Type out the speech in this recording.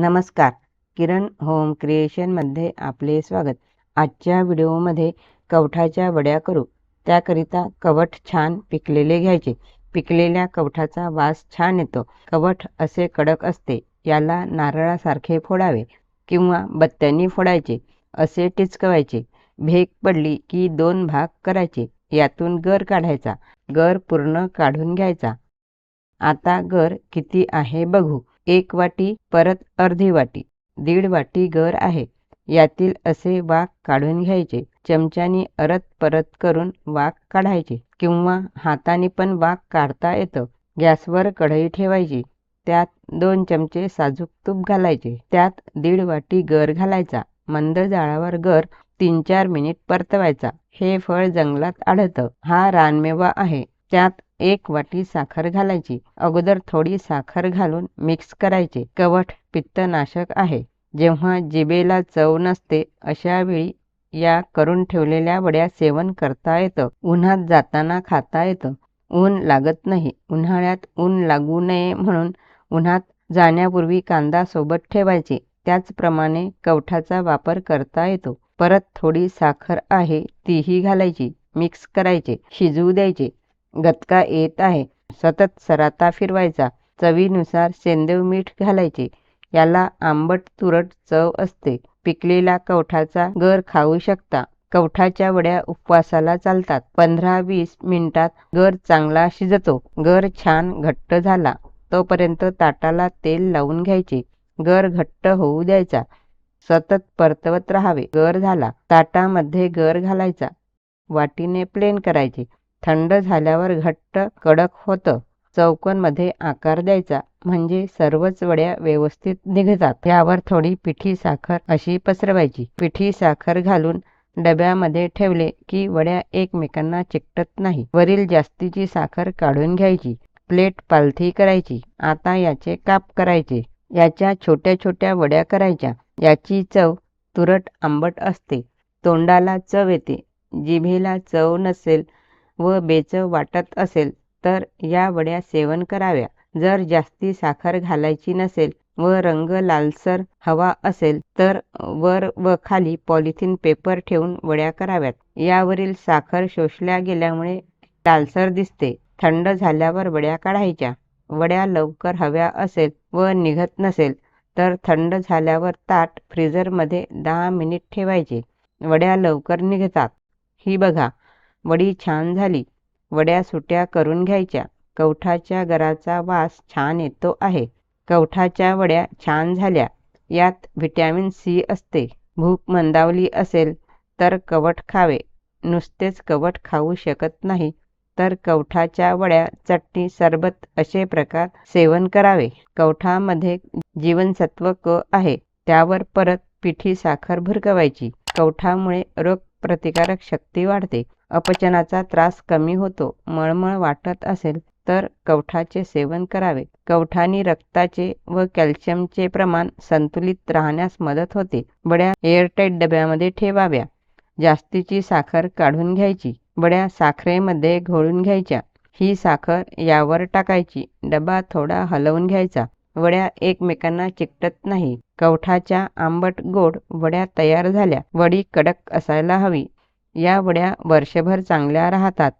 नमस्कार. किरण होम क्रिएशनमध्ये आपले स्वागत. आजच्या व्हिडिओमध्ये कवठाच्या वड्या करू. त्याकरिता कवठ छान पिकलेले घ्यायचे. पिकलेल्या कवठाचा वास छान येतो. कवठ असे कडक असते याला नारळासारखे फोडावे किंवा बत्त्यांनी फोडायचे असे टिचकवायचे. भेग पडली की दोन भाग करायचे यातून गर काढायचा. गर पूर्ण काढून घ्यायचा. आता गर किती आहे बघू. एक वाटी परत अर्धी वाटी दीड वाटी गर आहे. यातील असे वाक काढून घ्यायचे. चमच्यानी अरत परत करून वाक काढायचे किंवा हाताने पण वाक काढता येतं. गॅसवर कढई ठेवायची. त्यात दोन चमचे साजूक तूप घालायचे. त्यात दीड वाटी गर घालायचा. मंद जाळावर गर तीन चार मिनिट परतवायचा. हे फळ जंगलात आढळतं. हा रानमेवा आहे. त्यात एक वाटी साखर घालायची. अगोदर थोडी साखर घालून मिक्स करायचे. कवठ पित्तनाशक आहे. जेव्हा जिभेला चव नसते अशा वेळी या करून ठेवलेल्या वड्या सेवन करता येतं. उन्हात जाताना खाता येतं. ऊन लागत नाही. उन्हाळ्यात ऊन लागू नये म्हणून उन्हात जाण्यापूर्वी कांदा सोबत ठेवायचे. त्याचप्रमाणे कवठाचा वापर करता येतो. परत थोडी साखर आहे तीही घालायची. मिक्स करायचे. शिजवू द्यायचे. गतका येत आहे. सतत सराता फिरवायचा. चवीनुसार सेंदेव मीठ घालायचे. याला आंबट तुरट चव असते. पिकलेला कवठाचा गर खाऊ शकता. कवठाच्या वड्या उपवासाला चालतात. पंधरा वीस मिनिटात गर चांगला शिजतो. गर छान घट्ट झाला. तोपर्यंत ताटाला तेल लावून घ्यायचे. गर घट्ट होऊ द्यायचा. सतत परतवत राहावे. गर झाला. ताटामध्ये गर घालायचा. वाटीने प्लेन करायचे. थंड झाल्यावर घट्ट कडक होतं. चौकोनमध्ये आकार द्यायचा म्हणजे सर्वच वड्या व्यवस्थित निघतात. त्यावर थोडी पिठी साखर अशी पसरवायची. पिठी साखर घालून डब्यामध्ये ठेवले की वड्या एकमेकांना चिकटत नाही. वरील जास्तीची साखर काढून घ्यायची. प्लेट पालथी करायची. आता याचे काप करायचे. याच्या छोट्या छोट्या वड्या करायच्या. याची चव तुरट आंबट असते. तोंडाला चव येते. जिभेला चव नसेल व बेचव वाटत असेल तर या वड्या सेवन कराव्या. जर जास्ती साखर घालायची नसेल व रंग लालसर हवा असेल तर वर व खाली पॉलिथिन पेपर ठेवून वड्या कराव्यात. यावरील साखर शोषल्या गेल्यामुळे लालसर दिसते. थंड झाल्यावर वड्या काढायच्या. वड्या लवकर हव्या असेल व निघत नसेल तर थंड झाल्यावर ताट फ्रीजरमध्ये दहा मिनिट ठेवायचे. वड्या लवकर निघतात. ही बघा. वडी छान झाली. वड्या सुट्या करून घ्यायच्या. कवठाच्या गराचा वास छान येतो आहे. कवठाच्या वड्या छान झाल्या. यात व्हिटॅमिन सी असते. भूक मंदावली असेल तर कवट खावे. नुसतेच कवट खाऊ शकत नाही तर कवठाच्या वड्या चटणी सरबत असे प्रकार सेवन करावे. कवठामध्ये जीवनसत्व क आहे. त्यावर परत पिठी साखर भुरकवायची. कवठामुळे रोग प्रतिकारक शक्ती वाढते. अपचनाचा त्रास कमी होतो मळमळ वाटत असेल तर कवठाचे सेवन करावे. कवठानी रक्ताचे व कॅल्शियमचे प्रमाण संतुलित राहण्यास मदत होते. बड्या एअरटाईट डब्यामध्ये ठेवाव्या. जास्तीची साखर काढून घ्यायची. बड्या साखरेमध्ये घोळून घ्यायच्या. ही साखर यावर टाकायची. डबा थोडा हलवून घ्यायचा. वड्या एकमेकांना चिकटत नाही. कवठाच्या आंबट गोड वड्या तयार झाल्या. वडी कडक असायला हवी. या वड्या वर्षभर चांगल्या राहतात.